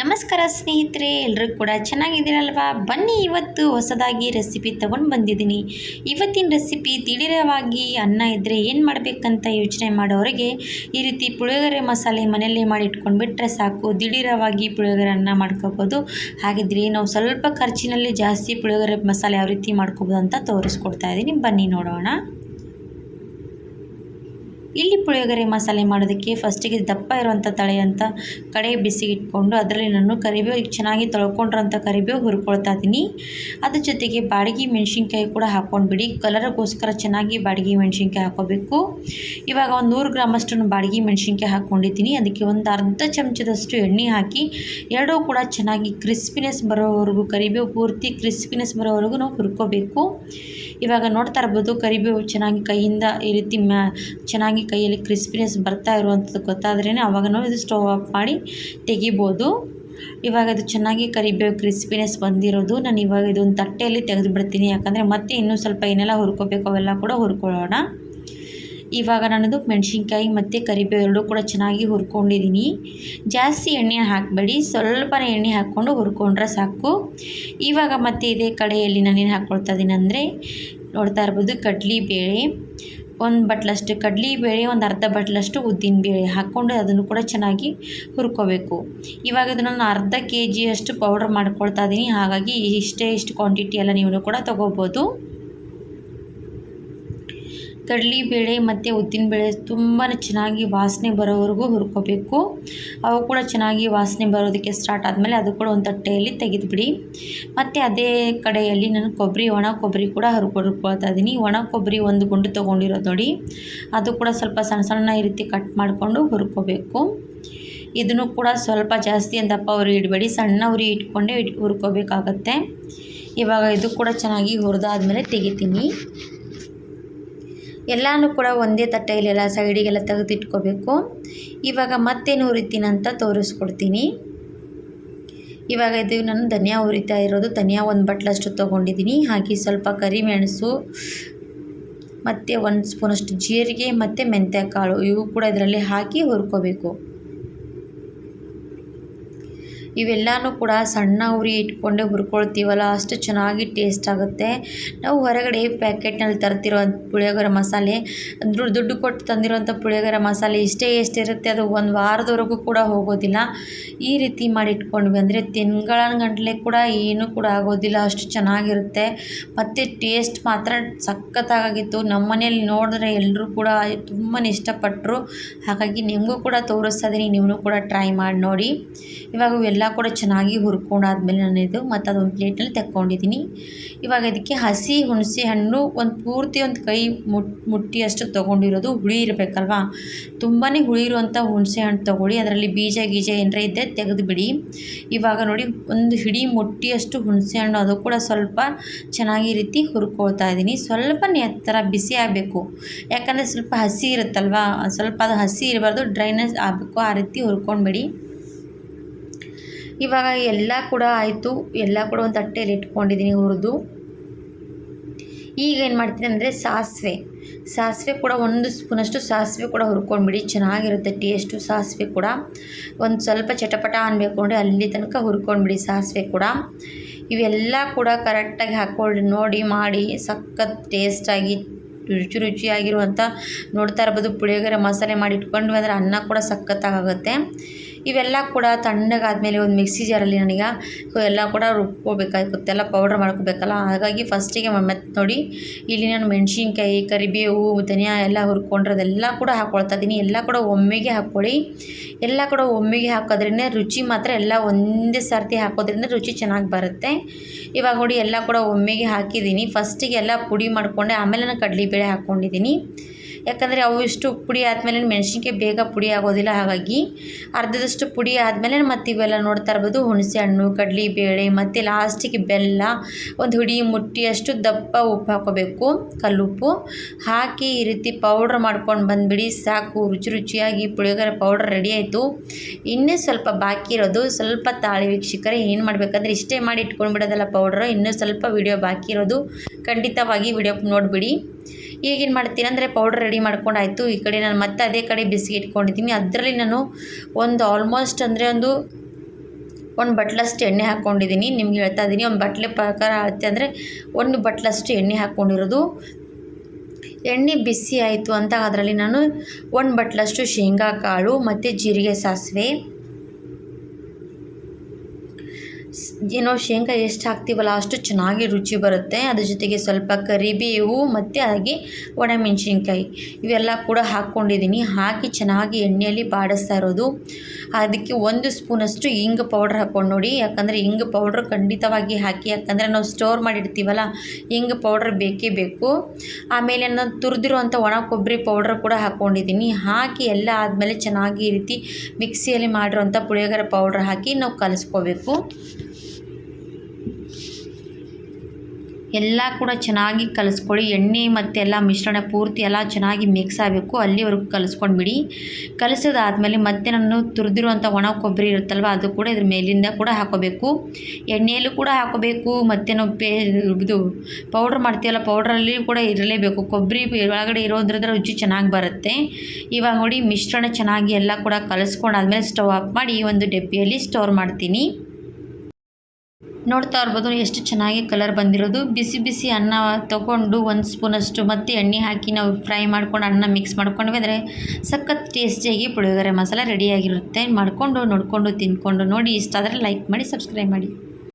ನಮಸ್ಕಾರ ಸ್ನೇಹಿತರೆ ಎಲ್ಲರೂ ಕೂಡ ಚೆನ್ನಾಗಿದ್ದೀರಲ್ವಾ? ಬನ್ನಿ ಇವತ್ತು ಹೊಸದಾಗಿ ರೆಸಿಪಿ ತೊಗೊಂಡು ಬಂದಿದ್ದೀನಿ. ಇವತ್ತಿನ ರೆಸಿಪಿ ತಿಳಿರವಾಗಿ ಅನ್ನ ಇದ್ದರೆ ಏನು ಮಾಡಬೇಕಂತ ಯೋಚನೆ ಮಾಡೋರಿಗೆ ಈ ರೀತಿ ಪುಳಿಯೋಗರೆ ಮಸಾಲೆ ಮನೆಯಲ್ಲೇ ಮಾಡಿ ಇಟ್ಕೊಂಡ್ಬಿಟ್ರೆ ಸಾಕು. ದಿಢೀರವಾಗಿ ಪುಳಿಯೋಗರೆ ಅನ್ನ ಮಾಡ್ಕೋಬೋದು. ಹಾಗಿದ್ರೆ ನಾವು ಸ್ವಲ್ಪ ಖರ್ಚಿನಲ್ಲಿ ಜಾಸ್ತಿ ಪುಳಿಯೋಗರೆ ಮಸಾಲೆ ಯಾವ ರೀತಿ ಮಾಡ್ಕೋಬೋದು ಅಂತ ತೋರಿಸ್ಕೊಡ್ತಾ ಇದ್ದೀನಿ. ಬನ್ನಿ ನೋಡೋಣ. ಇಲ್ಲಿ ಪುಳಿಯೋಗರೆ ಮಸಾಲೆ ಮಾಡೋದಕ್ಕೆ ಫಸ್ಟಿಗೆ ದಪ್ಪ ಇರುವಂಥ ತಳೆ ಅಂತ ಕಡೆ ಬಿಸಿ ಇಟ್ಕೊಂಡು ಅದರಲ್ಲಿ ನಾನು ಕರಿಬೇವು ಚೆನ್ನಾಗಿ ತೊಳ್ಕೊಂಡಿರೋಂಥ ಕರಿಬೇವು ಹುರ್ಕೊಳ್ತಾ ಇದ್ದೀನಿ. ಅದ್ರ ಜೊತೆಗೆ ಬಾಡಿಗೆ ಮೆಣಸಿನ್ಕಾಯಿ ಕೂಡ ಹಾಕ್ಕೊಂಡ್ಬಿಡಿ. ಕಲರ್ಗೋಸ್ಕರ ಚೆನ್ನಾಗಿ ಬಾಡಿಗೆ ಮೆಣಸಿನ್ಕಾಯಿ ಹಾಕೋಬೇಕು ಇವಾಗ ಒಂದು ನೂರು ಗ್ರಾಮಷ್ಟು ಬಾಡಿಗೆ ಮೆಣಸಿನ್ಕಾಯಿ ಹಾಕ್ಕೊಂಡಿದ್ದೀನಿ. ಅದಕ್ಕೆ ಒಂದು ಅರ್ಧ ಚಮಚದಷ್ಟು ಎಣ್ಣೆ ಹಾಕಿ ಎರಡೂ ಕೂಡ ಚೆನ್ನಾಗಿ ಕ್ರಿಸ್ಪಿನೆಸ್ ಬರೋವರೆಗೂ ಕರಿಬೇವು ಪೂರ್ತಿ ಕ್ರಿಸ್ಪಿನೆಸ್ ಬರೋವರೆಗೂ ನಾವು ಹುರ್ಕೋಬೇಕು. ಇವಾಗ ನೋಡ್ತಾ ಇರ್ಬೋದು ಕರಿಬೇವು ಚೆನ್ನಾಗಿ ಕೈಯಿಂದ ಈ ರೀತಿ ಮ್ಯಾ ಚೆನ್ನಾಗಿ ಕೈಯಲ್ಲಿ ಕ್ರಿಸ್ಪಿನೆಸ್ ಬರ್ತಾ ಇರುವಂಥದ್ದು ಗೊತ್ತಾದ್ರೇ ಅವಾಗ ನಾವು ಇದು ಸ್ಟವ್ ಆಫ್ ಮಾಡಿ ತೆಗಿಬೋದು. ಇವಾಗ ಅದು ಚೆನ್ನಾಗಿ ಕರಿಬೇವು ಕ್ರಿಸ್ಪಿನೆಸ್ ಬಂದಿರೋದು. ನಾನು ಇವಾಗ ಇದೊಂದು ತಟ್ಟೆಯಲ್ಲಿ ತೆಗೆದು ಬಿಡ್ತೀನಿ ಯಾಕಂದರೆ ಮತ್ತೆ ಇನ್ನೂ ಸ್ವಲ್ಪ ಏನೆಲ್ಲ ಹುರ್ಕೋಬೇಕು ಅವೆಲ್ಲ ಕೂಡ ಹುರ್ಕೊಳ್ಳೋಣ. ಇವಾಗ ನಾನದು ಮೆಣಸಿನ್ಕಾಯಿ ಮತ್ತು ಕರಿಬೇವು ಎರಡೂ ಕೂಡ ಚೆನ್ನಾಗಿ ಹುರ್ಕೊಂಡಿದ್ದೀನಿ. ಜಾಸ್ತಿ ಎಣ್ಣೆ ಹಾಕಬೇಡಿ. ಸ್ವಲ್ಪನೇ ಎಣ್ಣೆ ಹಾಕ್ಕೊಂಡು ಹುರ್ಕೊಂಡ್ರೆ ಸಾಕು. ಇವಾಗ ಮತ್ತೆ ಇದೇ ಕಡೆಯಲ್ಲಿ ನಾನೇನು ಹಾಕ್ಕೊಳ್ತಾ ಇದ್ದೀನಿ ಅಂದರೆ ನೋಡ್ತಾ ಇರ್ಬೋದು ಕಡಲೆಬೇಳೆ. ಒಂದು ಬಟ್ಲಷ್ಟು ಕಡಲೆಬೇಳೆ ಒಂದು ಅರ್ಧ ಬಟ್ಲಷ್ಟು ಉದ್ದಿನಬೇಳೆ ಹಾಕ್ಕೊಂಡು ಅದನ್ನು ಕೂಡ ಚೆನ್ನಾಗಿ ಹುರ್ಕೋಬೇಕು. ಇವಾಗ ಇದನ್ನು ನಾನು ಅರ್ಧ ಕೆ ಜಿಯಷ್ಟು ಪೌಡ್ರ್ ಮಾಡ್ಕೊಳ್ತಾ ಇದ್ದೀನಿ ಹಾಗಾಗಿ ಇಷ್ಟೇ ಇಷ್ಟು ಕ್ವಾಂಟಿಟಿ ಎಲ್ಲ ನೀವು ಕೂಡ ತೊಗೋಬೋದು. ಕಡಲೆಬೇಳೆ ಮತ್ತು ಉದ್ದಿನಬೇಳೆ ತುಂಬಾ ಚೆನ್ನಾಗಿ ವಾಸನೆ ಬರೋವರೆಗೂ ಹುರ್ಕೋಬೇಕು. ಅವು ಕೂಡ ಚೆನ್ನಾಗಿ ವಾಸನೆ ಬರೋದಕ್ಕೆ ಸ್ಟಾರ್ಟ್ ಆದಮೇಲೆ ಅದು ಕೂಡ ಒಂದು ತಟ್ಟೆಯಲ್ಲಿ ತೆಗೆದುಬಿಡಿ. ಮತ್ತು ಅದೇ ಕಡೆಯಲ್ಲಿ ನಾನು ಕೊಬ್ಬರಿ, ಒಣ ಕೊಬ್ಬರಿ ಕೂಡ ಹುರ್ಕೊಡ್ಕೊಳ್ತಾ ಇದ್ದೀನಿ. ಒಣ ಕೊಬ್ಬರಿ ಒಂದು ಗುಂಡು ತೊಗೊಂಡಿರೋದು ನೋಡಿ. ಅದು ಕೂಡ ಸ್ವಲ್ಪ ಸಣ್ಣ ಸಣ್ಣ ಈ ರೀತಿ ಕಟ್ ಮಾಡಿಕೊಂಡು ಹುರ್ಕೋಬೇಕು. ಇದನ್ನು ಕೂಡ ಸ್ವಲ್ಪ ಜಾಸ್ತಿ ದಪ್ಪ ಉರಿ ಇಡಬೇಡಿ. ಸಣ್ಣ ಉರಿ ಇಟ್ಕೊಂಡೇ ಇಟ್ ಹುರ್ಕೋಬೇಕಾಗತ್ತೆ. ಇವಾಗ ಇದು ಕೂಡ ಚೆನ್ನಾಗಿ ಹುರಿದಾದ್ಮೇಲೆ ತೆಗಿತೀನಿ. ಎಲ್ಲನೂ ಕೂಡ ಒಂದೇ ತಟ್ಟೆಯಲ್ಲೆಲ್ಲ ಸೈಡಿಗೆಲ್ಲ ತೆಗೆದಿಟ್ಕೋಬೇಕು. ಇವಾಗ ಮತ್ತೇನು ಹುರಿತೀನಿ ಅಂತ ತೋರಿಸ್ಕೊಡ್ತೀನಿ. ಇವಾಗ ಇದು ನಾನು ಧನಿಯಾ ಹುರಿತಾ ಇರೋದು. ಧನಿಯಾ ಒಂದು ಬಟ್ಲಷ್ಟು ತೊಗೊಂಡಿದ್ದೀನಿ. ಹಾಗೆ ಸ್ವಲ್ಪ ಕರಿಮೆಣಸು, ಮತ್ತು ಒಂದು ಸ್ಪೂನಷ್ಟು ಜೀರಿಗೆ, ಮತ್ತು ಮೆಂತ್ಯ ಕಾಳು ಇವು ಕೂಡ ಇದರಲ್ಲಿ ಹಾಕಿ ಹುರ್ಕೋಬೇಕು. ಇವೆಲ್ಲನೂ ಕೂಡ ಸಣ್ಣ ಉರಿ ಇಟ್ಕೊಂಡೆ ಹುರ್ಕೊಳ್ತೀವಲ್ಲ, ಅಷ್ಟು ಚೆನ್ನಾಗಿ ಟೇಸ್ಟ್ ಆಗುತ್ತೆ. ನಾವು ಹೊರಗಡೆ ಪ್ಯಾಕೆಟ್ನಲ್ಲಿ ತರ್ತಿರೋ ಪುಳಿಯೋಗರೆ ಮಸಾಲೆ ದುಡ್ಡು ದುಡ್ಡು ಕೊಟ್ಟು ತಂದಿರೋಂಥ ಪುಳಿಯೋಗರೆ ಮಸಾಲೆ ಇಷ್ಟೇ ಎಷ್ಟಿರುತ್ತೆ, ಅದು ಒಂದು ವಾರದವರೆಗೂ ಕೂಡ ಹೋಗೋದಿಲ್ಲ. ಈ ರೀತಿ ಮಾಡಿ ಇಟ್ಕೊಂಡ್ವಿ ಅಂದರೆ ತಿಂಗಳ ಗಂಟಲೆ ಕೂಡ ಏನೂ ಕೂಡ ಆಗೋದಿಲ್ಲ, ಅಷ್ಟು ಚೆನ್ನಾಗಿರುತ್ತೆ. ಮತ್ತು ಟೇಸ್ಟ್ ಮಾತ್ರ ಸಖತ್ತಾಗಿತ್ತು ನಮ್ಮ ಮನೆಯಲ್ಲಿ ನೋಡಿದ್ರೆ ಎಲ್ಲರೂ ಕೂಡ ತುಂಬಾ ಇಷ್ಟಪಟ್ಟರು ಹಾಗಾಗಿ ನಿಮಗೂ ಕೂಡ ತೋರಿಸ್ತಾ ಇದ್ದೀನಿ ನೀವು ಕೂಡ ಟ್ರೈ ಮಾಡಿ ನೋಡಿ. ಇವಾಗ ಇವೆಲ್ಲ ಕೂಡ ಚೆನ್ನಾಗಿ ಹುರ್ಕೊಂಡಾದ್ಮೇಲೆ ನಾನು ಇದು ಮತ್ತು ಅದೊಂದು ಪ್ಲೇಟಲ್ಲಿ ತೆಕ್ಕೊಂಡಿದ್ದೀನಿ. ಇವಾಗ ಇದಕ್ಕೆ ಹಸಿ ಹುಣಸೆ ಹಣ್ಣು ಒಂದು ಪೂರ್ತಿ ಒಂದು ಕೈ ಮುಟ್ಟಿ ಮುಟ್ಟಿಯಷ್ಟು ತೊಗೊಂಡಿರೋದು ಹುಳಿ ಇರಬೇಕಲ್ವಾ? ತುಂಬಾ ಹುಳಿ ಇರುವಂಥ ಹುಣಸೆ ಹಣ್ಣು ತೊಗೊಳ್ಳಿ. ಅದರಲ್ಲಿ ಬೀಜ ಗೀಜ ಏನರ ಇದ್ದರೆ ತೆಗೆದುಬಿಡಿ. ಇವಾಗ ನೋಡಿ ಒಂದು ಹಿಡಿ ಮುಟ್ಟಿಯಷ್ಟು ಹುಣಸೆ ಹಣ್ಣು ಅದು ಕೂಡ ಸ್ವಲ್ಪ ಚೆನ್ನಾಗಿ ರೀತಿ ಹುರ್ಕೊಳ್ತಾ ಇದ್ದೀನಿ. ಸ್ವಲ್ಪ ಎತ್ತರ ಬಿಸಿ ಆಗಬೇಕು. ಯಾಕಂದರೆ ಸ್ವಲ್ಪ ಹಸಿ ಇರುತ್ತಲ್ವಾ? ಸ್ವಲ್ಪ ಅದು ಹಸಿ ಇರಬಾರ್ದು, ಡ್ರೈನೆಸ್ ಆಗಬೇಕು. ಆ ರೀತಿ ಹುರ್ಕೊಂಡ್ಬಿಡಿ. ಇವಾಗ ಎಲ್ಲ ಕೂಡ ಆಯಿತು. ಎಲ್ಲ ಕೂಡ ಒಂದು ತಟ್ಟೆಯಲ್ಲಿ ಇಟ್ಕೊಂಡಿದ್ದೀನಿ ಹುರಿದು. ಈಗ ಏನು ಮಾಡ್ತೀನಿ ಅಂದರೆ ಸಾಸಿವೆ. ಸಾಸಿವೆ ಕೂಡ ಒಂದು ಸ್ಪೂನಷ್ಟು ಸಾಸಿವೆ ಕೂಡ ಹುರ್ಕೊಂಡ್ಬಿಡಿ. ಚೆನ್ನಾಗಿರುತ್ತೆ ಟೇಸ್ಟು ಸಾಸಿವೆ ಕೂಡ. ಒಂದು ಸ್ವಲ್ಪ ಚಟಪಟ ಅನ್ಬೇಕು ಅಂದರೆ ಅಲ್ಲಿ ತನಕ ಹುರ್ಕೊಂಡ್ಬಿಡಿ ಸಾಸಿವೆ ಕೂಡ. ಇವೆಲ್ಲ ಕೂಡ ಕರೆಕ್ಟಾಗಿ ಹಾಕ್ಕೊಳ್ಳಿ ನೋಡಿ, ಮಾಡಿ, ಸಖತ್ ಟೇಸ್ಟಾಗಿ ರುಚಿ ರುಚಿಯಾಗಿರುವಂಥ ನೋಡ್ತಾ ಇರ್ಬೋದು. ಪುಳಿಯೋಗರೆ ಮಸಾಲೆ ಮಾಡಿ ಇಟ್ಕೊಂಡ್ವಿ ಅಂದರೆ ಅನ್ನ ಕೂಡ ಸಖತ್ತಾಗುತ್ತೆ. ಇವೆಲ್ಲ ಕೂಡ ತಣ್ಣಗಾದ್ಮೇಲೆ ಒಂದು ಮಿಕ್ಸಿ ಜಾರಲ್ಲಿ ನನಗೆ ಎಲ್ಲ ಕೂಡ ರುಬ್ಕೋಬೇಕಾಗುತ್ತೆ ಎಲ್ಲ ಪೌಡ್ರ್ ಮಾಡ್ಕೋಬೇಕಲ್ಲ. ಹಾಗಾಗಿ ಫಸ್ಟಿಗೆ ಮತ್ತೆ ನೋಡಿ, ಇಲ್ಲಿ ನಾನು ಮೆಣಸಿನ್ಕಾಯಿ, ಕರಿಬೇವು, ಧನಿಯಾ ಎಲ್ಲ ಹುರ್ಕೊಂಡ್ರೆ ಅದೆಲ್ಲ ಕೂಡ ಹಾಕ್ಕೊಳ್ತಾ ಇದ್ದೀನಿ ಎಲ್ಲ ಕೂಡ ಒಮ್ಮೆಗೆ ಹಾಕ್ಕೊಳ್ಳಿ. ಎಲ್ಲ ಕೂಡ ಒಮ್ಮೆಗೆ ಹಾಕೋದ್ರಿಂದ ರುಚಿ ಮಾತ್ರ ಎಲ್ಲ ಒಂದೇ ಸರ್ತಿ ಹಾಕೋದ್ರಿಂದ ರುಚಿ ಚೆನ್ನಾಗಿ ಬರುತ್ತೆ. ಇವಾಗ ನೋಡಿ, ಎಲ್ಲ ಕೂಡ ಒಮ್ಮೆಗೆ ಹಾಕಿದ್ದೀನಿ ಫಸ್ಟಿಗೆ ಎಲ್ಲ ಪುಡಿ ಮಾಡಿಕೊಂಡೆ, ಆಮೇಲೆ ನಾನು ಕಡಲೆಬೇಳೆ ಹಾಕ್ಕೊಂಡಿದ್ದೀನಿ ಯಾಕಂದರೆ ಅವು ಇಷ್ಟು ಪುಡಿ ಆದಮೇಲೆ ಮೆಣಸಿನ್ಕಾಯಿ ಬೇಗ ಪುಡಿ ಆಗೋದಿಲ್ಲ. ಹಾಗಾಗಿ ಅರ್ಧದಷ್ಟು ಪುಡಿ ಆದಮೇಲೆ ಮತ್ತು ಇವೆಲ್ಲ ನೋಡ್ತಾ ಇರ್ಬೋದು. ಹುಣಸೆ ಹಣ್ಣು ಕಡಲೆಬೇಳೆ ಮತ್ತು ಲಾಸ್ಟಿಗೆ ಬೆಲ್ಲ, ಒಂದು ಹುಡಿ ಮುಟ್ಟಿಯಷ್ಟು ದಪ್ಪ ಉಪ್ಪು ಹಾಕೋಬೇಕು ಕಲ್ಲುಪ್ಪು ಹಾಕಿ ಈ ರೀತಿ ಪೌಡ್ರ್ ಮಾಡ್ಕೊಂಡು ಬಂದುಬಿಡಿ. ಸಾಕು, ರುಚಿ ರುಚಿಯಾಗಿ ಪುಳಿಯೋಗರೆ ಪೌಡ್ರ್ ರೆಡಿ ಆಯಿತು. ಇನ್ನೂ ಸ್ವಲ್ಪ ಬಾಕಿ ಇರೋದು, ಸ್ವಲ್ಪ ತಾಳಿ ವೀಕ್ಷಕರೆ ಏನು ಮಾಡಬೇಕಂದ್ರೆ ಇಷ್ಟೇ ಮಾಡಿ ಇಟ್ಕೊಂಡ್ಬಿಡೋದಲ್ಲ ಪೌಡ್ರ್ ಇನ್ನೂ ಸ್ವಲ್ಪ ವಿಡಿಯೋ ಬಾಕಿ ಇರೋದು. ಖಂಡಿತವಾಗಿ ವಿಡಿಯೋ ನೋಡಿಬಿಡಿ. ಈಗೇನು ಮಾಡ್ತೀನಿ ಅಂದರೆ ಪೌಡ್ರ್ ರೆಡಿ ಮಾಡ್ಕೊಂಡಾಯಿತು ಈ ಕಡೆ ನಾನು ಮತ್ತೆ ಅದೇ ಕಡೆ ಬಿಸಿ ಇಟ್ಕೊಂಡಿದ್ದೀನಿ. ಅದರಲ್ಲಿ ನಾನು ಒಂದು ಆಲ್ಮೋಸ್ಟ್ ಅಂದರೆ ಒಂದು ಒಂದು ಬಟ್ಲಷ್ಟು ಎಣ್ಣೆ ಹಾಕ್ಕೊಂಡಿದ್ದೀನಿ ನಿಮ್ಗೆ ಹೇಳ್ತಾ ಇದ್ದೀನಿ ಒಂದು ಬಟ್ಲೆ ಪ್ರಕಾರ ಆಗುತ್ತೆ ಅಂದರೆ ಒಂದು ಬಟ್ಲಷ್ಟು ಎಣ್ಣೆ ಹಾಕ್ಕೊಂಡಿರೋದು ಎಣ್ಣೆ ಬಿಸಿ ಆಯಿತು ಅಂತ ಅದರಲ್ಲಿ ನಾನು ಒಂದು ಬಟ್ಲಷ್ಟು ಶೇಂಗಾ ಕಾಳು ಮತ್ತು ಜೀರಿಗೆ ಸಾಸಿವೆ. ಏನೋ ಶೇಂಗಾ ಎಷ್ಟು ಹಾಕ್ತೀವಲ್ಲ ಅಷ್ಟು ಚೆನ್ನಾಗಿ ರುಚಿ ಬರುತ್ತೆ. ಅದ್ರ ಜೊತೆಗೆ ಸ್ವಲ್ಪ ಕರಿಬೇವು, ಮತ್ತು ಹಾಗೆ ಒಣಮೆಣಸಿನ್ಕಾಯಿ. ಇವೆಲ್ಲ ಕೂಡ ಹಾಕ್ಕೊಂಡಿದ್ದೀನಿ. ಹಾಕಿ ಚೆನ್ನಾಗಿ ಎಣ್ಣೆಯಲ್ಲಿ ಬಾಡಿಸ್ತಾ ಇರೋದು. ಅದಕ್ಕೆ ಒಂದು ಸ್ಪೂನಷ್ಟು ಹಿಂಗ್ ಪೌಡ್ರ್ ಹಾಕ್ಕೊಂಡು ನೋಡಿ. ಯಾಕಂದರೆ ಹಿಂಗ್ ಪೌಡ್ರ್ ಖಂಡಿತವಾಗಿ ಹಾಕಿ, ಯಾಕಂದರೆ ನಾವು ಸ್ಟೋರ್ ಮಾಡಿರ್ತೀವಲ್ಲ, ಹಿಂಗ್ ಪೌಡ್ರ್ ಬೇಕೇ ಬೇಕು. ಆಮೇಲೆ ನಾನು ತುರಿದಿರುವಂಥ ಒಣ ಕೊಬ್ಬರಿ ಪೌಡ್ರ್ ಕೂಡ ಹಾಕ್ಕೊಂಡಿದ್ದೀನಿ. ಹಾಕಿ ಎಲ್ಲ ಆದಮೇಲೆ ಚೆನ್ನಾಗಿ ರೀತಿ ಮಿಕ್ಸಿಯಲ್ಲಿ ಮಾಡಿರೋಂಥ ಪುಳಿಯೋಗರೆ ಪೌಡ್ರ್ ಹಾಕಿ ನಾವು ಕಲಿಸ್ಕೋಬೇಕು. ಎಲ್ಲ ಕೂಡ ಚೆನ್ನಾಗಿ ಕಲಿಸ್ಕೊಳ್ಳಿ. ಎಣ್ಣೆ ಮತ್ತು ಎಲ್ಲ ಮಿಶ್ರಣ ಪೂರ್ತಿ ಎಲ್ಲ ಚೆನ್ನಾಗಿ ಮಿಕ್ಸ್ ಆಗಬೇಕು. ಅಲ್ಲಿವರೆಗೂ ಕಲಿಸ್ಕೊಂಡ್ಬಿಡಿ. ಕಲಿಸೋದಾದಮೇಲೆ ಮತ್ತೆ ನಾನು ತುರಿದಿರುವಂಥ ಒಣ ಕೊಬ್ಬರಿ ಇರುತ್ತಲ್ವ, ಅದು ಕೂಡ ಇದ್ರ ಮೇಲಿಂದ ಕೂಡ ಹಾಕೋಬೇಕು. ಎಣ್ಣೆಯಲ್ಲೂ ಕೂಡ ಹಾಕೋಬೇಕು. ಮತ್ತು ನಾವು ಪೇ ಇದು ಪೌಡ್ರ್ ಮಾಡ್ತೀವಲ್ಲ ಪೌಡ್ರಲ್ಲಿ ಕೂಡ ಇರಲೇಬೇಕು. ಕೊಬ್ಬರಿ ಒಳಗಡೆ ಇರೋದ್ರದ್ರ ರುಚಿ ಚೆನ್ನಾಗಿ ಬರುತ್ತೆ. ಇವಾಗ ನೋಡಿ, ಮಿಶ್ರಣ ಚೆನ್ನಾಗಿ ಎಲ್ಲ ಕೂಡ ಕಲಿಸ್ಕೊಂಡಾದ್ಮೇಲೆ ಸ್ಟವ್ ಆಫ್ ಮಾಡಿ ಈ ಒಂದು ಡಬ್ಬಿಯಲ್ಲಿ ಸ್ಟೋರ್ ಮಾಡ್ತೀನಿ. ನೋಡ್ತಾ ಇರ್ಬೋದು, ಎಷ್ಟು ಚೆನ್ನಾಗಿ ಕಲರ್ ಬಂದಿರೋದು. ಬಿಸಿ ಬಿಸಿ ಅನ್ನ ತಗೊಂಡು ಒಂದು ಸ್ಪೂನಷ್ಟು ಮತ್ತು ಎಣ್ಣೆ ಹಾಕಿ ನಾವು ಫ್ರೈ ಮಾಡ್ಕೊಂಡು ಅನ್ನ ಮಿಕ್ಸ್ ಮಾಡ್ಕೊಂಡ್ವಿ ಅಂದರೆ ಸಖತ್ ಟೇಸ್ಟಿಯಾಗಿ ಪುಳಿಯೋಗರೆ ಮಸಾಲ ರೆಡಿಯಾಗಿರುತ್ತೆ ಮಾಡಿಕೊಂಡು, ನೋಡಿಕೊಂಡು ತಿಂದ್ಕೊಂಡು ನೋಡಿ. ಇಷ್ಟ ಆದರೆ ಲೈಕ್ ಮಾಡಿ ಸಬ್ಸ್ಕ್ರೈಬ್ ಮಾಡಿ.